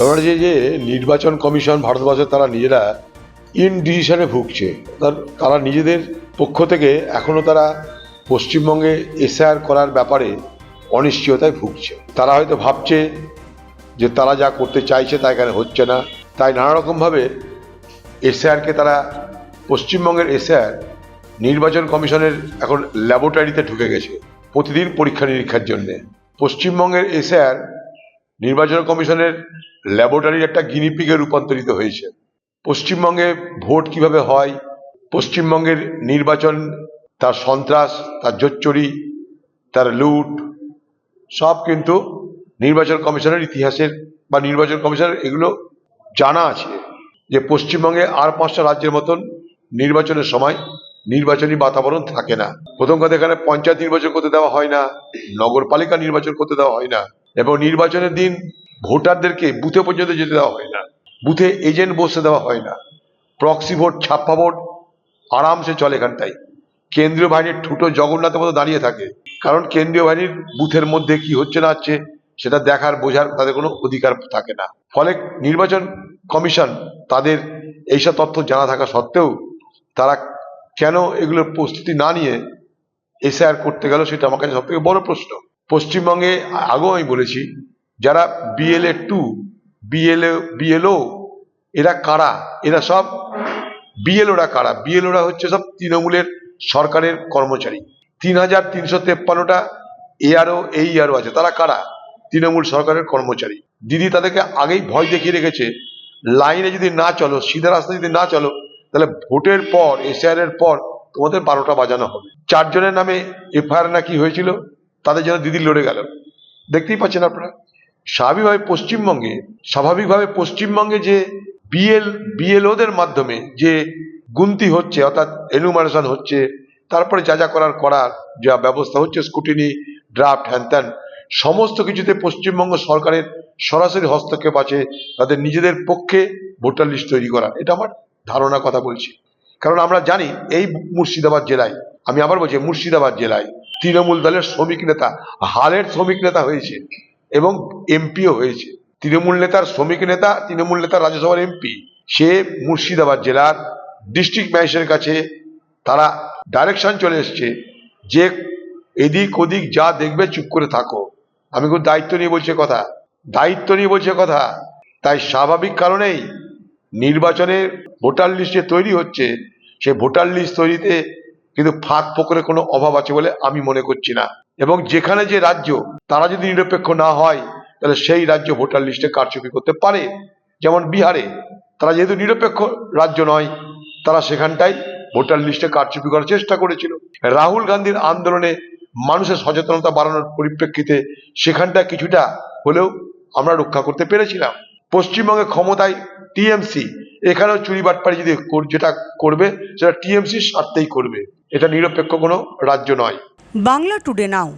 ব্যাপারটা যে যে নির্বাচন কমিশন ভারতবর্ষে তারা নিজেরা ইন ডিসিশনে ভুগছে। তারা নিজেদের পক্ষ থেকে এখনও তারা পশ্চিমবঙ্গে এসআর করার ব্যাপারে অনিশ্চয়তায় ভুগছে। তারা হয়তো ভাবছে যে তারা যা করতে চাইছে তা এখানে হচ্ছে না। তাই নানা রকমভাবে এসআরকে তারা, পশ্চিমবঙ্গের এসআর নির্বাচন কমিশনের এখন ল্যাবরেটরিতে ঢুকে গেছে প্রতিদিন পরীক্ষা নিরীক্ষার জন্যে। পশ্চিমবঙ্গের এসআর নির্বাচন কমিশনের ল্যাবরেটরির একটা গিনিপিকে রূপান্তরিত হয়েছে। পশ্চিমবঙ্গে ভোট কীভাবে হয়? পশ্চিমবঙ্গের নির্বাচন, তার সন্ত্রাস, তার জোচ্চুরি, তার লুট, সব কিন্তু নির্বাচন কমিশনের ইতিহাসের বা নির্বাচন কমিশনের এগুলো জানা আছে যে পশ্চিমবঙ্গে আর পাঁচটা রাজ্যের মতন নির্বাচনের সময় নির্বাচনী বাতাবরণ থাকে না। প্রথম কথা এখানে পঞ্চায়েত নির্বাচন করতে দেওয়া হয় না, নগরপালিকা নির্বাচন করতে দেওয়া হয় না। এবং নির্বাচনের দিন ভোটারদেরকে বুথে পর্যন্ত যেতে দেওয়া হয় না। বুথে এজেন্ট বসতে দেওয়া হয় না। প্রক্সি ভোট, ছাপ্পা ভোট, আরামসে চলে এখানটাই কেন্দ্রীয় বাহিনীর ঠুটো জগন্নাথের মতো দাঁড়িয়ে থাকে। কারণ কেন্দ্রীয় বাহিনীর বুথের মধ্যে কি হচ্ছে না হচ্ছে, সেটা দেখার, বোঝার তাদের কোনো অধিকার থাকে না। ফলে নির্বাচন কমিশন তাদের এইসব তথ্য জানা থাকা সত্ত্বেও তারা কেন এগুলোর প্রস্তুতি না নিয়ে এসআর করতে গেল, সেটা আমার কাছে সব থেকে বড় প্রশ্ন। পশ্চিমবঙ্গে, আগেও আমি বলেছি, যারা বিএলএ টু বিএলএ বিএলও এরা কারা? এরা সব বিএলওরা কারা? বিএলওরা হচ্ছে সব তৃণমূলের সরকারের কর্মচারী। তিন হাজার তিনশো তেপ্পান্নটা এআরও এই আরও আছে। তারা কারা? তৃণমূল সরকারের কর্মচারী। দিদি তাদেরকে আগেই ভয় দেখিয়ে রেখেছে, লাইনে যদি না চলো, সিধা রাস্তা যদি না চলো, তাহলে ভোটের পর এসআর এর পর তোমাদের বারোটা বাজানো হবে। চারজনের নামে এফআইআর না কি হয়েছিল? তাদের জন্য দিদি লড়ে গেল। দেখতেই পাচ্ছেন আপনারা? স্বাভাবিকভাবে পশ্চিমবঙ্গে স্বাভাবিকভাবে পশ্চিমবঙ্গে যে বিএল বিএলওদের মাধ্যমে যে গুনতি হচ্ছে, অর্থাৎ এনুমারেশন হচ্ছে, তারপরে যা যা করার করার, যা ব্যবস্থা হচ্ছে স্কুটিনি ড্রাফট হ্যান সমস্ত কিছুতে পশ্চিমবঙ্গ সরকারের সরাসরি হস্তক্ষেপ আছে, তাদের নিজেদের পক্ষে ভোটার লিস্ট তৈরি করা। এটা আমার ধারণা কথা বলছি। কারণ আমরা জানি এই মুর্শিদাবাদ জেলায়, আমি আবার বলছি মুর্শিদাবাদ জেলায় তৃণমূল দলের শ্রমিক নেতা, হালের শ্রমিক নেতা হয়েছে এবং এমপিও হয়েছে। তৃণমূল নেতার শ্রমিক নেতা, তৃণমূল নেতা রাজ্যসভার এমপি, সে মুর্শিদাবাদ জেলার ডিস্ট্রিক্ট ম্যাজিস্ট্রেটের কাছে তারা ডাইরেকশন চলে এসছে যে এদিক ওদিক যা দেখবে চুপ করে থাকো। আমি খুব দায়িত্ব নিয়ে বলছে কথা। দায়িত্ব নিয়ে বলছে কথা। তাই স্বাভাবিক কারণেই নির্বাচনের ভোটার লিস্ট যে তৈরি হচ্ছে সেই ভোটার লিস্ট তৈরিতে কিন্তু ফাঁক ফোকরের কোনো অভাব আছে বলে আমি মনে করছি না। এবং যেখানে যে রাজ্য, তারা যদি নিরপেক্ষ না হয়, তাহলে সেই রাজ্য ভোটার লিস্টে কারচুপি করতে পারে। যেমন বিহারে, তারা যেহেতু নিরপেক্ষ রাজ্য নয়, তারা সেখানটাই ভোটার লিস্টে কারচুপি করার চেষ্টা করেছিল। রাহুল গান্ধীর আন্দোলনে মানুষের সচেতনতা বাড়ানোর পরিপ্রেক্ষিতে সেখানটা কিছুটা হলেও আমরা রক্ষা করতে পেরেছিলাম। পশ্চিমবঙ্গে ক্ষমতায় টিএমসি, এখানেও চুরি বাটপাড়ি যদি যেটা করবে, সেটা টিএমসির স্বার্থেই করবে। এটা নিরপেক্ষ কোনো রাজ্য নয়। বাংলা টুডে নাও